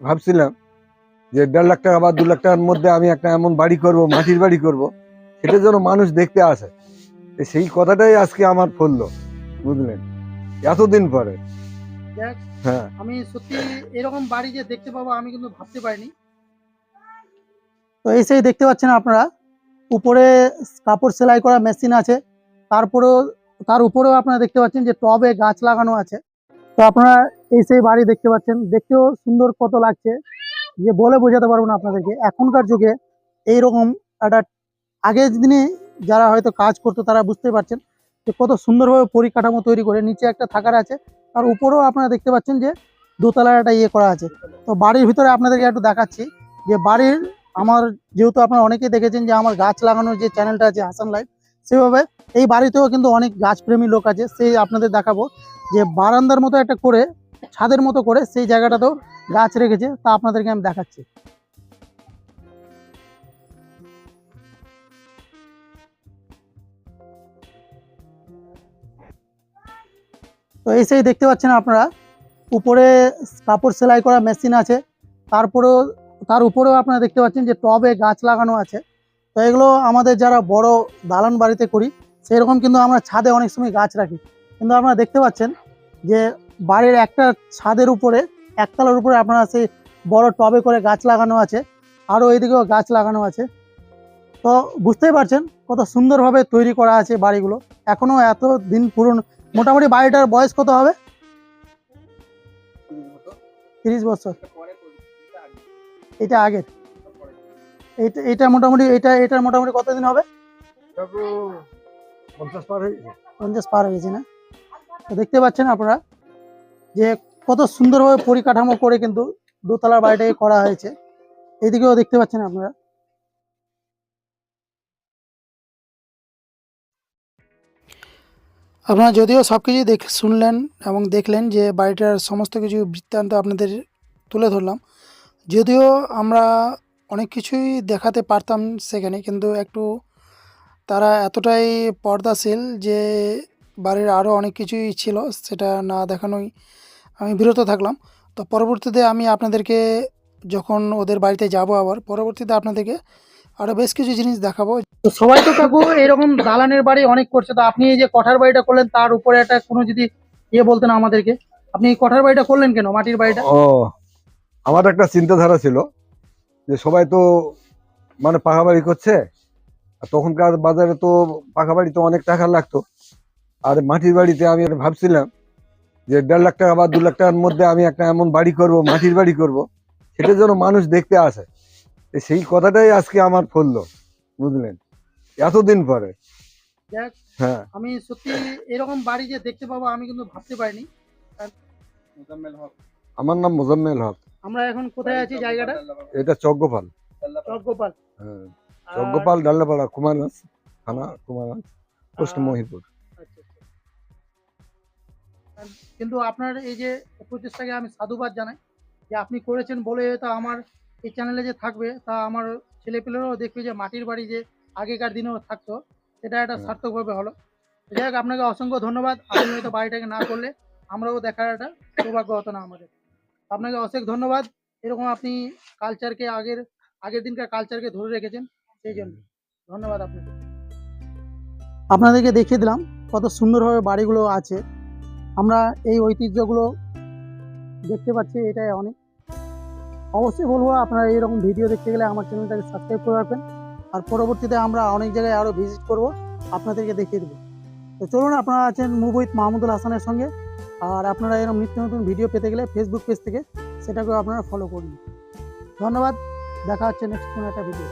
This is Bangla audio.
ভাবছিলাম যে দেড় লাখ টাকা বা দু লাখ টাকার মধ্যে আমি একটা এমন বাড়ি করব মাটির বাড়ি করব সেটা যেন মানুষ দেখতে আসে। তো সেই কথাটাই আজকে আমার ফললো বুঝলেন? এতদিন পরে। হ্যাঁ। আমি সত্যি এরকম বাড়ি যে দেখতে পাবো আমি কিন্তু ভাবতে পারিনি। তো এসেই দেখতে পাচ্ছেন আপনারা উপরে কাপড় সেলাই করা মেশিন আছে তারপরেও তার উপরেও আপনারা দেখতে পাচ্ছেন যে টবে গাছ লাগানো আছে। তো আপনারা এই সেই বাড়ি দেখতে পাচ্ছেন। দেখতেও সুন্দর কত লাগছে। যে বলে বোঝাতে পারব না আপনাদেরকে। এখনকার যুগে এইরকম একটা আগের দিনে যারা হয়তো কাজ করতো তারা বুঝতে পারছেন যে কত সুন্দরভাবে পরিকাঠামো তৈরি করে নিচে একটা থাকার আছে। আর উপরেও আপনারা দেখতে পাচ্ছেন যে দোতলার একটা ইয়ে করা আছে। তো বাড়ির ভিতরে আপনাদেরকে একটু দেখাচ্ছি যে বাড়ির আমার যেহেতু আপনারা অনেকেই দেখেছেন যে আমার গাছ লাগানোর যে চ্যানেলটা আছে হাসান লাইফ সেভাবে এই বাড়িতেও কিন্তু অনেক গাছপ্রেমী লোক আছে। সেই আপনাদের দেখাবো যে বারান্দার মতো একটা করে, ছাদের মতো করে সেই জায়গাটাতেও গাছ রেখেছে। তা আপনাদেরকে আমি দেখাচ্ছি। তো এসেই দেখতে পাচ্ছেন আপনারা, উপরে কাপড় সেলাই করা মেশিন আছে। তারপরেও, তার উপরেও আপনারা দেখতে পাচ্ছেন যে টবে গাছ লাগানো আছে। তো এগুলো আমাদের যারা বড় দালান বাড়িতে করি, সেরকম কিন্তু আমরা ছাদে অনেক সময় গাছ রাখি। কিন্তু আপনারা দেখতে পাচ্ছেন যে বাড়ির একটা ছাদের উপরে, একতলার উপরে আপনারা সেই বড় টবে করে গাছ লাগানো আছে, আরও এইদিকেও গাছ লাগানো আছে। তো বুঝতেই পারছেন কত সুন্দরভাবে তৈরি করা আছে বাড়িগুলো। এখনও এত দিন পুরনো, মোটামুটি বাড়িটার বয়স কত হবে? তিরিশ বছর। এটা আগের। এটা এটা মোটামুটি এটা এটার মোটামুটি কতদিন হবে? পঞ্চাশ পার হয়ে গেছে। পঞ্চাশ পার হয়ে গেছে না? তো দেখতে পাচ্ছেন আপনারা যে কত সুন্দরভাবে পরিকাঠামো করে কিন্তু দোতলার বাড়িটাকে করা হয়েছে। এইদিকেও দেখতে পাচ্ছেন আপনারা। আপনারা যদিও সব কিছুই দেখ শুনলেন এবং দেখলেন যে বাড়িটার সমস্ত কিছু বৃত্তান্ত আপনাদের তুলে ধরলাম যদিও আমরা অনেক কিছুই দেখাতে পারতাম সেখানে কিন্তু একটু তারা এতটাই পর্দাশীল যে বাড়ির আরও অনেক কিছুই ছিল সেটা না দেখানোই আমি বিরত থাকলাম। তো পরবর্তীতে আমি আপনাদেরকে যখন ওদের বাড়িতে যাব আবার পরবর্তীতে আপনাদেরকে আরও বেশ কিছু জিনিস দেখাবো। তো সবাই তো কাকু এরকম দালানের বাড়ি অনেক করছে তো আপনি এই যে কঠার বাড়িটা করলেন তার উপরে একটা কোনো যদি ইয়ে বলতেন আমাদেরকে। আপনি এই কঠার বাড়িটা করলেন কেন মাটির বাড়িটা? ও আমার একটা চিন্তাধারা ছিল। যে সবাই তো মানে পাকা বাড়ি করছে আর তখনকার বাজারে তো পাকা বাড়িতে অনেক টাকা লাগতো। আর মাটির বাড়িতে আমি একটা ভাবছিলাম যে দেড় লাখ টাকা বা দু লাখ টাকার মধ্যে আমি একটা এমন বাড়ি করব মাটির বাড়ি করব সেটা যেন মানুষ দেখতে আসে। তো সেই কথাটাই আজকে আমার ফললো বুঝলেন? এতদিন পরে। হ্যাঁ। আমি সত্যি এরকম বাড়ি যে দেখতে পাবো আমি কিন্তু ভাবতে পারিনি। আমার নাম মোজাম্মেল হক। আমরা এখন কোথায় আছি জায়গাটা? এটা চকগোপাল। চকগোপাল। হ্যাঁ চকগোপাল ডাল্লাপাড়া কুমারগঞ্জ থানা কুমারগঞ্জ পোস্ট মহিপুর। আচ্ছা, আচ্ছা। কিন্তু আপনার এই যে প্রচেষ্টাকে আমি সাধুবাদ জানাই যে আপনি করেছেন বলে তা আমার এই চ্যানেলে যে থাকবে তা আমার ছেলেপেলেরাও দেখবে যে মাটির বাড়ি যে আগেকার দিনেও থাকতো সেটা একটা হ্যাঁ। সার্থকভাবে হলো। যাই হোক আপনাকে অসংখ্য ধন্যবাদ। আপনি হয়তো বাড়িটাকে না করলে আমরাও দেখার একটা সৌভাগ্য হতো না আমাদের। আপনাকে অশেষ ধন্যবাদ। এরকম আপনি কালচারকে আগের আগের দিনকার কালচারকে ধরে রেখেছেন, সেই জন্য। ধন্যবাদ আপনাকে। আপনাদেরকে দেখিয়ে দিলাম কত সুন্দরভাবে বাড়িগুলো আছে। আমরা এই ঐতিহ্যগুলো দেখতে পাচ্ছি, এটাই অনেক। অবশ্যই বলব, আপনারা এইরকম ভিডিও দেখতে গেলে আমার চ্যানেলটাকে সাবস্ক্রাইব করে রাখবেন। আর পরবর্তীতে আমরা অনেক জায়গায় আরও ভিজিট করব, আপনাদেরকে দেখিয়ে দেবো। তো চলুন, আপনারা আছেন উইথ মাহমুদুল হাসানের সঙ্গে। আর আপনারা এরকম নিত্য নতুন ভিডিও পেতে গেলে ফেসবুক পেজ থেকে সেটাকেও আপনারা ফলো করুন। ধন্যবাদ, দেখা হচ্ছে নেক্সট কোনো একটা ভিডিও